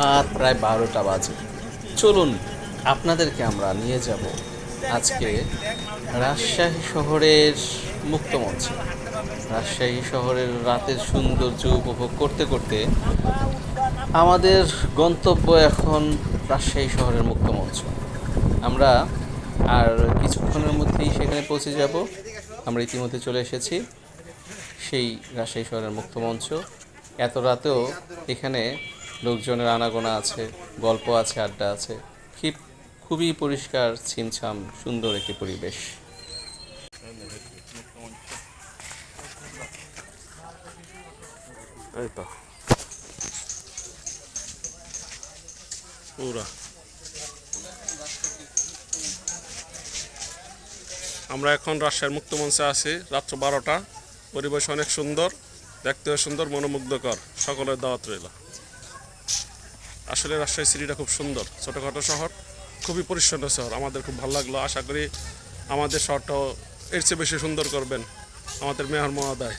রাত প্রায় বারোটা বাজে। চলুন, আপনাদেরকে আমরা নিয়ে যাব আজকে রাজশাহী শহরের মুক্তমঞ্চ। রাজশাহী শহরের রাতের সৌন্দর্য উপভোগ করতে করতে আমাদের গন্তব্য এখন রাজশাহী শহরের মুক্ত মঞ্চ আমরা আর কিছুক্ষণের মধ্যেই সেখানে পৌঁছে যাব। আমরা ইতিমধ্যে চলে এসেছি সেই রাজশাহী শহরের মুক্ত মঞ্চ এত রাতেও এখানে লোকজনের আনাগোনা আছে, গল্প আছে, আড্ডা আছে। খুব খুবই পরিষ্কার, ছিমছাম, সুন্দর একটি পরিবেশ। পুরা। আমরা এখন রাজশাহীর মুক্ত মঞ্চে আছি। রাত্র বারোটা। পরিবেশ অনেক সুন্দর, দেখতেও সুন্দর, মনোমুগ্ধকর। সকলের দাওয়াত রইল। আসলে রাজশাহী সিটিটা খুব সুন্দর, ছোটোখাটো শহর, খুবই পরিচ্ছন্ন শহর। আমাদের খুব ভালো লাগল, আশা করি আমাদের শহরটাও এর চেয়ে বেশি সুন্দর করবেন আমাদের মেয়র মহোদয়।